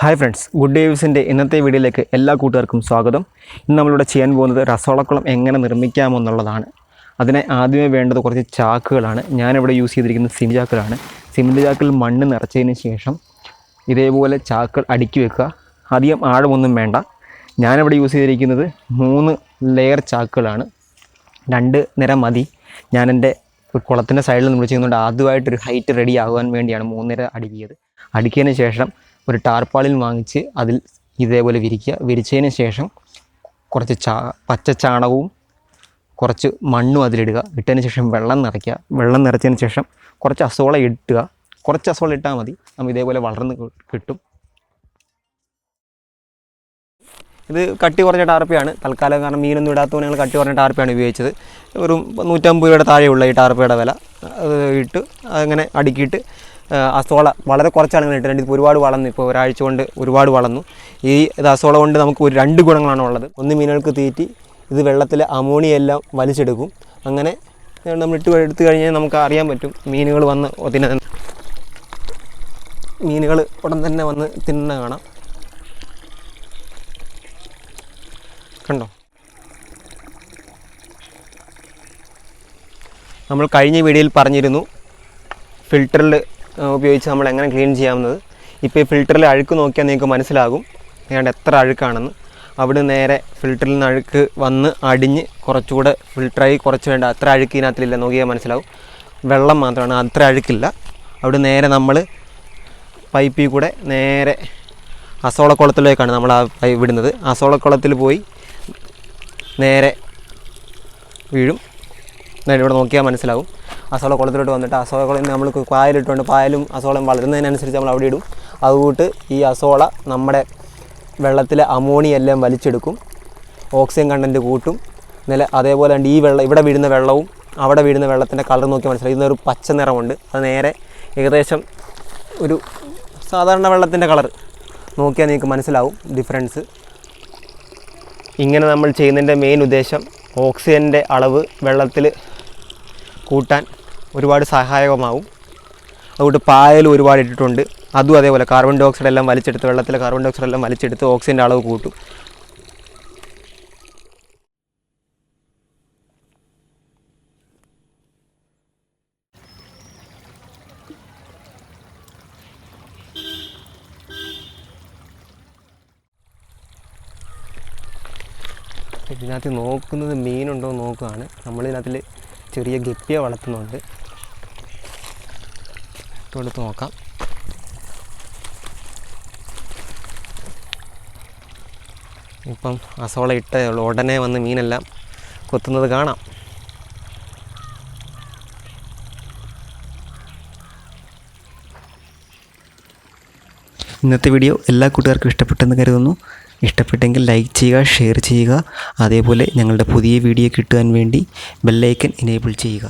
Hi friends good ഡേവ്സിന്റെ ഇന്നത്തെ വീഡിയോയിലേക്ക് എല്ലാ കൂട്ടുകാർക്കും സ്വാഗതം. ഇന്ന് നമ്മളിവിടെ ചെയ്യാൻ പോകുന്നത് രസോളക്കുളം എങ്ങനെ നിർമ്മിക്കാമെന്നുള്ളതാണ് അതിനെ ആദ്യമേ വേണ്ടത് കുറച്ച് ചാക്കുകളാണ്. ഞാനിവിടെ യൂസ് ചെയ്തിരിക്കുന്നത് സിമെന്റ് ചാക്കുകളാണ്. സിമെന്റ് ചാക്കിൽ മണ്ണ് നിറച്ചതിന് ശേഷം ഇതേപോലെ ചാക്കുകൾ അടുക്കി വെക്കുക. അധികം ആഴമൊന്നും വേണ്ട. ഞാനിവിടെ യൂസ് ചെയ്തിരിക്കുന്നത് മൂന്ന് ലെയർ ചാക്കുകളാണ്. രണ്ട് നിര മതി. ഞാനെന്റെ കുളത്തിന്റെ സൈഡിൽ നിന്ന് ചെയ്യുന്നുണ്ട്. ആദ്യമായിട്ടൊരു ഹൈറ്റ് റെഡി ആകുവാൻ വേണ്ടിയാണ് മൂന്നര അടുക്കിയത്. അടുക്കിയതിന് ശേഷം ഒരു ടാർപ്പാളിൽ വാങ്ങിച്ച് അതിൽ ഇതേപോലെ വിരിക്കുക. വിരിച്ചതിന് ശേഷം കുറച്ച് ചാ പച്ച ചാണകവും കുറച്ച് മണ്ണും അതിലിടുക. ഇട്ടതിന് ശേഷം വെള്ളം നിറയ്ക്കുക. വെള്ളം നിറച്ചതിന് ശേഷം കുറച്ച് അസോള ഇട്ടുക. കുറച്ച് അസോള ഇട്ടാൽ മതി. നമ്മൾ ഇതേപോലെ വളർന്ന് കിട്ടും. ഇത് കട്ടി കുറഞ്ഞ ടാർപ്പയാണ്. തൽക്കാലം കാരണം മീനൊന്നും ഇടാത്തതുകൊണ്ട് ഞങ്ങൾ കട്ടി കുറഞ്ഞ ടാർപ്പിയാണ് ഉപയോഗിച്ചത്. ഒരു നൂറ്റമ്പത് രൂപയുടെ താഴെയുള്ള ഈ ടാർപ്പയുടെ വില. അത് ഇട്ട് അങ്ങനെ അടുക്കിയിട്ട് അസോള വളരെ കുറച്ചാണ് ഇങ്ങനെ ഇപ്പോൾ ഒരുപാട് വളർന്നു ഇപ്പോൾ ഒരാഴ്ച കൊണ്ട് ഒരുപാട് വളർന്നു. ഈ ഇത് അസോള കൊണ്ട് നമുക്ക് ഒരു രണ്ട് ഗുണങ്ങളാണ് ഉള്ളത്. ഒന്ന് മീനുകൾക്ക് തീറ്റി ഇത് വെള്ളത്തിലെ അമോണിയ എല്ലാം വലിച്ചെടുക്കും. അങ്ങനെ നമ്മൾ ഇട്ട് എടുത്തു കഴിഞ്ഞാൽ നമുക്ക് അറിയാൻ പറ്റും മീനുകൾ വന്ന് തിന്നെ മീനുകൾ ഉടൻ തന്നെ വന്ന് തിന്നുന്ന കാണാം. കണ്ടോ? നമ്മൾ കഴിഞ്ഞ വീഡിയോയിൽ പറഞ്ഞിരുന്നു ഫിൽറ്ററിൽ ഉപയോഗിച്ച് നമ്മൾ എങ്ങനെ ക്ലീൻ ചെയ്യാവുന്നത്? ഇപ്പോൾ ഈ ഫിൽറ്ററിൽ അഴുക്ക് നോക്കിയാൽ നിങ്ങൾക്ക് മനസ്സിലാകും. ഏതാണ്ട് എത്ര അഴുക്കാണെന്ന്. അവിടെ നേരെ ഫിൽറ്ററിൽ നിന്ന് അഴുക്ക് വന്ന് അടിഞ്ഞ് കുറച്ചുകൂടെ ഫിൽറ്ററായി കുറച്ച് വേണ്ട അത്ര അഴുക്ക് ഇതിനകത്തിലില്ല. നോക്കിയാൽ മനസ്സിലാവും. വെള്ളം മാത്രമാണ് അത്ര അഴുക്കില്ല. അവിടെ നേരെ നമ്മൾ പൈപ്പിൽ കൂടെ നേരെ അസോളക്കുളത്തിലേക്കാണ് നമ്മൾ ആ വിടുന്നത്. അസോളക്കുളത്തിൽ പോയി നേരെ വീഴും. ഇവിടെ നോക്കിയാൽ മനസ്സിലാവും. അസോള കുളത്തിലോട്ട് വന്നിട്ട് അസോള കുളം നമ്മൾ പായലിട്ടുകൊണ്ട് പായലും അസോളം വളരുന്നതിനനുസരിച്ച് നമ്മൾ അവിടെ ഇടും. അതുകൂട്ട് ഈ അസോള നമ്മുടെ വെള്ളത്തിലെ അമോണിയ എല്ലാം വലിച്ചെടുക്കും. ഓക്സിജൻ കണ്ടന്റ് കൂട്ടും. നില അതേപോലെ ഉണ്ട് ഈ വെള്ളം ഇവിടെ വീഴുന്ന വെള്ളവും അവിടെ വീഴുന്ന വെള്ളത്തിന്റെ കളർ നോക്കി മനസ്സിലാക്കി ഇതിനൊരു പച്ച നിറമുണ്ട്. അത് നേരെ ഏകദേശം ഒരു സാധാരണ വെള്ളത്തിന്റെ കളർ നോക്കിയാൽ നിങ്ങൾക്ക് മനസ്സിലാവും ഡിഫറൻസ് ഇങ്ങനെ നമ്മൾ ചെയ്യുന്നതിന്റെ മെയിൻ ഉദ്ദേശം ഓക്സിജന്റെ അളവ് വെള്ളത്തിൽ കൂട്ടാൻ ഒരുപാട് സഹായകമാവും. അതുകൊണ്ട് പായൽ ഒരുപാട് ഇട്ടിട്ടുണ്ട്. അതും അതേപോലെ കാർബൺ ഡൈ ഓക്സൈഡ് എല്ലാം വലിച്ചെടുത്ത് വെള്ളത്തിലെ കാർബൺ ഡൈ ഓക്സൈഡ് എല്ലാം വലിച്ചെടുത്ത് ഓക്സിജന്റെ അളവ് കൂട്ടും. ഇതിനകത്ത് നോക്കുന്നത് മീനുണ്ടോ നോക്കുകയാണ് നമ്മളിതിനകത്തിൽ ചെറിയ ഗപ്പിയെ വളർത്തുന്നുണ്ട്. ഇട്ടുകൊടുത്ത് നോക്കാം ഇപ്പം അസോള ഇട്ടേ ഉടനെ വന്ന് മീനെല്ലാം കൊത്തുന്നത് കാണാം. ഇന്നത്തെ വീഡിയോ എല്ലാ കൂട്ടുകാർക്കും ഇഷ്ടപ്പെട്ടെന്ന് കരുതുന്നു. ഇഷ്ടപ്പെട്ടെങ്കിൽ ലൈക്ക് ചെയ്യുക ഷെയർ ചെയ്യുക. അതേപോലെ ഞങ്ങളുടെ പുതിയ വീഡിയോ കിട്ടുവാൻ വേണ്ടി ബെല്ലൈക്കൻ എനേബിൾ ചെയ്യുക.